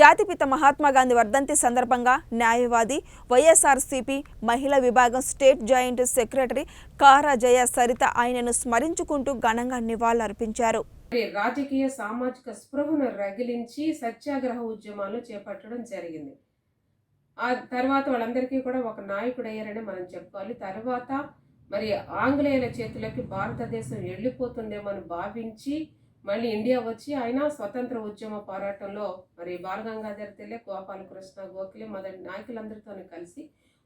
జాతిపిత మహాత్మా గాంధీ వర్ధంతి సందర్భంగా న్యాయవాది వైఎస్ఆర్సీపీ మహిళా విభాగం స్టేట్ జాయింట్ సెక్రటరీ కారా జయ సరిత ఆయనను స్మరించుకుంటూ ఘనంగా నివాళులర్పించారు. రాజకీయ సామాజిక స్పృహను రగిలించి సత్యాగ్రహ ఉద్యమాలు చేపట్టడం జరిగింది. ఆ తర్వాత వాళ్ళందరికీ కూడా ఒక నాయకుడు అయ్యారని మనం చెప్పుకోవాలి. తర్వాత మరి ఆంగ్లేయుల చేతులకి భారతదేశం వెళ్ళిపోతుందేమో అని భావించి మళ్ళీ ఇండియా వచ్చి ఆయన స్వతంత్ర ఉద్యమ పోరాటంలో మరి బాలగంగాధర్ తిలక్ గోపాలకృష్ణ గోఖలే మొదటి నాయకులందరితో కలిసి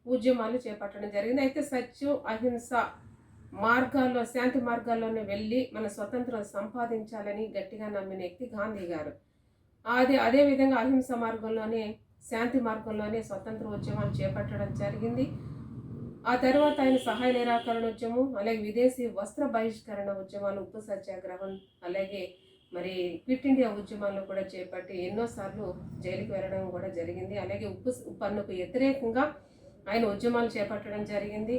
ఉద్యమాలు చేపట్టడం జరిగింది. అయితే సత్యం అహింస మార్గాల్లో శాంతి మార్గాల్లోనే వెళ్ళి మన స్వతంత్రం సంపాదించాలని గట్టిగా నమ్మిన వ్యక్తి గాంధీ గారు. అదే అదే విధంగా అహింస మార్గంలోనే శాంతి మార్గంలోనే స్వతంత్ర ఉద్యమాలు చేపట్టడం జరిగింది. ఆ తర్వాత ఆయన సహాయ నిరాకరణ ఉద్యమం అలాగే విదేశీ వస్త్ర బహిష్కరణ ఉద్యమాలు ఉప్పు సత్యాగ్రహం అలాగే మరి క్విట్ ఇండియా ఉద్యమాలు కూడా చేపట్టి ఎన్నోసార్లు జైలుకి వెళ్ళడం కూడా జరిగింది. అలాగే ఉప్పు పన్నుకు వ్యతిరేకంగా ఆయన ఉద్యమాలు చేపట్టడం జరిగింది.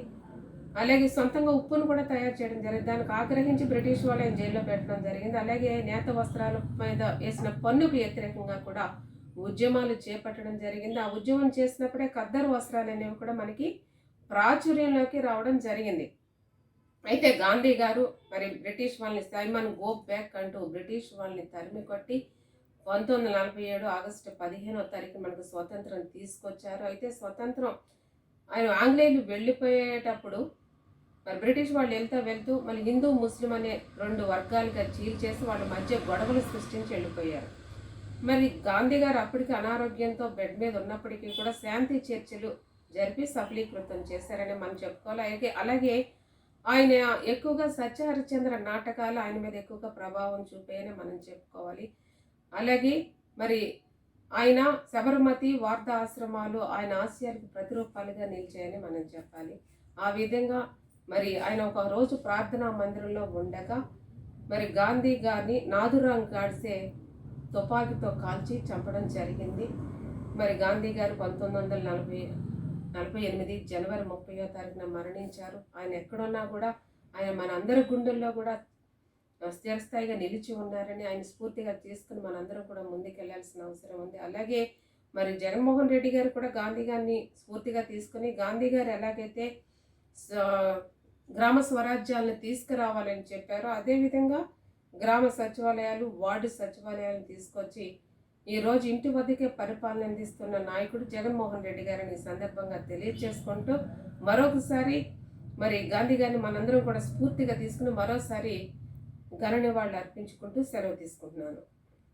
అలాగే సొంతంగా ఉప్పును కూడా తయారు చేయడం జరిగింది. దానికి ఆగ్రహించి బ్రిటిష్ వాళ్ళు ఆయన జైల్లో పెట్టడం జరిగింది. అలాగే నేత వస్త్రాల మీద వేసిన పన్నుకు వ్యతిరేకంగా కూడా ఉద్యమాలు చేపట్టడం జరిగింది. ఆ ఉద్యమం చేసినప్పుడే ఖద్దరు వస్త్రాలు అనేవి కూడా మనకి ప్రాచుర్యంలోకి రావడం జరిగింది. అయితే గాంధీ గారు మరి బ్రిటిష్ వాళ్ళని సైమన్ గో బ్యాక్ అంటూ బ్రిటిష్ వాళ్ళని తరిమి కొట్టి పంతొమ్మిది వందల నలభై ఏడు ఆగస్టు పదిహేనో తారీఖు మనకు స్వతంత్రం తీసుకొచ్చారు. అయితే స్వతంత్రం ఆయన ఆంగ్లేయులు వెళ్ళిపోయేటప్పుడు మరి బ్రిటిష్ వాళ్ళు వెళ్తూ వెళ్తూ మళ్ళీ హిందూ ముస్లిం అనే రెండు వర్గాలుగా చీల్చేసి వాళ్ళ మధ్య గొడవలు సృష్టించి వెళ్ళిపోయారు. మరి గాంధీ గారు అప్పటికి అనారోగ్యంతో బెడ్ మీద ఉన్నప్పటికీ కూడా శాంతి చర్చలు జరిపి సఫలీకృతం చేశారని మనం చెప్పుకోవాలి. అలాగే అలాగే ఆయన ఎక్కువగా సత్యహరిచంద్ర నాటకాలు ఆయన మీద ఎక్కువగా ప్రభావం చూపాయని మనం చెప్పుకోవాలి. అలాగే మరి ఆయన శబర్మతి వార్తా ఆశ్రమాలు ఆయన ఆశయాలకు ప్రతిరూపాలుగా నిలిచాయని మనం చెప్పాలి. ఆ విధంగా మరి ఆయన ఒక రోజు ప్రార్థనా మందిరంలో ఉండగా మరి గాంధీ గారిని నాదురాం గాడ్సే తుపాకీతో కాల్చి చంపడం జరిగింది. మరి గాంధీ గారు పంతొమ్మిది వందల నలభై నలభై ఎనిమిది జనవరి ముప్పయో తారీఖున మరణించారు. ఆయన ఎక్కడున్నా కూడా ఆయన మన అందరి గుండెల్లో కూడా స్థిరస్థాయిగా నిలిచి ఉన్నారని ఆయన స్ఫూర్తిగా తీసుకుని మనందరం కూడా ముందుకెళ్ళాల్సిన అవసరం ఉంది. అలాగే మరి జగన్మోహన్ రెడ్డి గారు కూడా గాంధీ గారిని స్ఫూర్తిగా తీసుకుని గాంధీ గారు ఎలాగైతే గ్రామ స్వరాజ్యాలను తీసుకురావాలని చెప్పారో అదేవిధంగా గ్రామ సచివాలయాలు వార్డు సచివాలయాలను తీసుకొచ్చి ఈ రోజు ఇంటి వద్దకే పరిపాలన అందిస్తున్న నాయకుడు జగన్మోహన్ రెడ్డి గారిని ఈ సందర్భంగా తెలియజేసుకుంటూ మరొకసారి మరి గాంధీ గారిని మనందరం కూడా స్ఫూర్తిగా తీసుకుని మరోసారి ఘన నివాళులు అర్పించుకుంటూ సెలవు తీసుకుంటున్నాను.